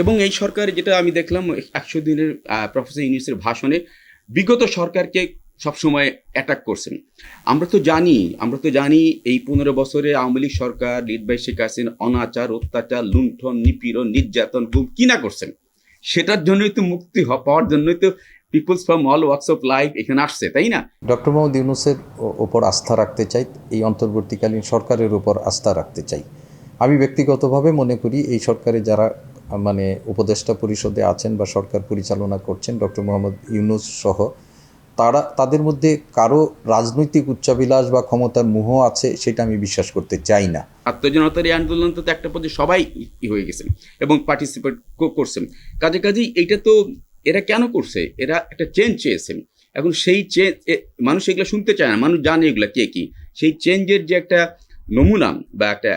এবং এই সরকার যেটা আমি দেখলাম, একশো দিনের প্রফেসর ইউনিসের ভাষণে বিগত সরকারকে সবসময় অ্যাটাক করছেন। আমরা তো জানি, আমরা তো জানি এই পনেরো বছরে আওয়ামী লীগ সরকার লিড বাই শেখ হাসিনা অনাচার, অত্যাচার, লুণ্ঠন, নিপীড়ন, নির্যাতন, গুম কি না করছেন? সেটার জন্যই তো মুক্তি পাওয়ার জন্যই তো peoples from all works of life এখানে আসছে, তাই না? ডক্টর মোহাম্মদ ইউনুসের ওপর আস্থা রাখতে চাই, এই অন্তর্বর্তীকালীন সরকারের উপর আস্থা রাখতে চাই। আমি ব্যক্তিগতভাবে মনে করি, এই সরকারে যারা মানে উপদেষ্টা পরিষদে আছেন বা সরকার পরিচালনা করছেন ডক্টর মোহাম্মদ ইউনুস সহ, তারা, তাদের মধ্যে কারও রাজনৈতিক উচ্চাভিলাষ বা ক্ষমতার মোহ আছে সেটা আমি বিশ্বাস করতে চাই না। আত্মজনতার এই আন্দোলন তো একটা পর্যায়ে সবাই হয়ে গেছেন এবং পার্টিসিপেট করছেন। কাজে কাজেই এইটা তো এরা কেন করছে? এরা একটা চেঞ্জ চেয়েছেন এখন সেই চেঞ্জ মানুষ এগুলো শুনতে চায় না। মানুষ জানে এগুলো কে কি। সেই চেঞ্জের যে একটা নমুনা বা একটা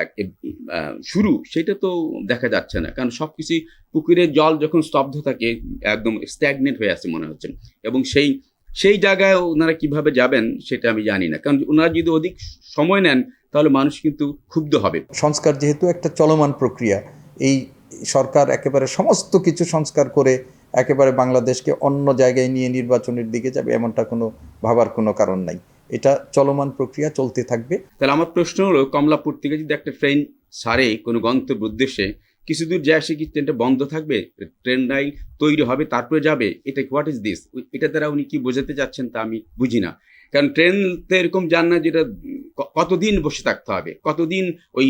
শুরু, সেটা তো দেখা যাচ্ছে না। কারণ সব কিছুই পুকুরের জল যখন স্তব্ধ থাকে, একদম স্ট্যাগনেট হয়ে আছে মনে হচ্ছে। এবং সেই সেই জায়গায় ওনারা কীভাবে যাবেন, সেটা আমি জানি না। কারণ ওনারা যদি অধিক সময় নেন, তাহলে মানুষ কিন্তু ক্ষুব্ধ হবে। সংস্কার যেহেতু একটা চলমান প্রক্রিয়া, এই সরকার একেবারে সমস্ত কিছু সংস্কার করে একেবারে বাংলাদেশকে অন্য জায়গায় নিয়ে নির্বাচনের দিকে যাবে, এমনটা কোনো ভাবার কোনো কারণ নাই। এটা চলমান প্রক্রিয়া চলতে থাকবে। তাহলে আমার প্রশ্ন হলো, কমলাপুর থেকে যদি একটা ট্রেন সারে কোনো গন্তব্য উদ্দেশ্যে কিছু দূর যায় সে কি ট্রেনটা বন্ধ থাকবে? ট্রেন লাইন তৈরি হবে, তারপরে যাবে? এটা হোয়াট ইজ দিস এটা দ্বারা উনি কি বোঝাতে চাচ্ছেন তা আমি বুঝি না। কারণ ট্রেন তো এরকম যান না যেটা কতদিন বসে থাকতে হবে? কতদিন ওই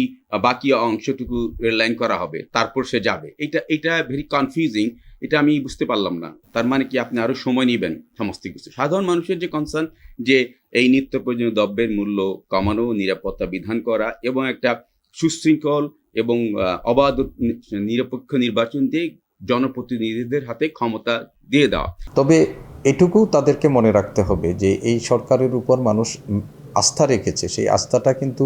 বাকি অংশটুকু রেল লাইন করা হবে? তারপর সে যাবে। এটা এটা ভেরি কনফিউজিং এটা আমি বুঝতে পারলাম না। তার মানে কি আপনি আরও সময় নেবেন সমস্ত কিছু? সাধারণ মানুষের যে কনসার্ন যে এই নিত্য প্রয়োজনীয় দ্রব্যের মূল্য কমানো, নিরাপত্তা বিধান করা এবং একটা সুশৃঙ্খল এবং অবাধ নিরপেক্ষ নির্বাচন দিয়ে জনপ্রতিনিধিদের হাতে ক্ষমতা দিয়ে দেওয়া। তবে এটুকু তাদেরকে মনে রাখতে হবে যে এই সরকারের উপর মানুষ আস্থা রেখেছে। সেই আস্থাটা কিন্তু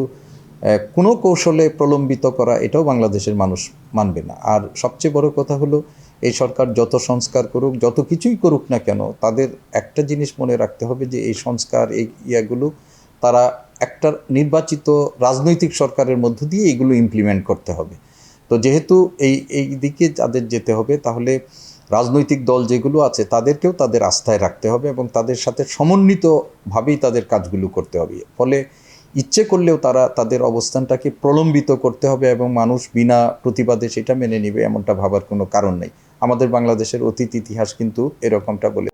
কোনো কৌশলে প্রলম্বিত করা এটাও বাংলাদেশের মানুষ মানবে না। আর সবচেয়ে বড় কথা হলো এই সরকার যত সংস্কার করুক, যত কিছুই করুক না কেন, তাদের একটা জিনিস মনে রাখতে হবে যে, এই সংস্কার, এই ইয়াগুলো তারা একটা নির্বাচিত রাজনৈতিক সরকারের মধ্য দিয়ে এগুলো ইমপ্লিমেন্ট করতে হবে। তো যেহেতু এই এই দিকে তাদের যেতে হবে, তাহলে রাজনৈতিক দল যেগুলো আছে, তাদেরকেও তাদের আস্থায় রাখতে হবে এবং তাদের সাথে সমন্বিতভাবেই তাদের কাজগুলো করতে হবে। ফলে ইচ্ছে করলেও তারা তাদের অবস্থানটাকে প্রলম্বিত করতে হবে এবং মানুষ বিনা প্রতিবাদে সেটা মেনে নিবে, এমনটা ভাবার কোনো কারণ নেই। আমাদের বাংলাদেশের অতীত ইতিহাস কিন্তু এরকমটা বলে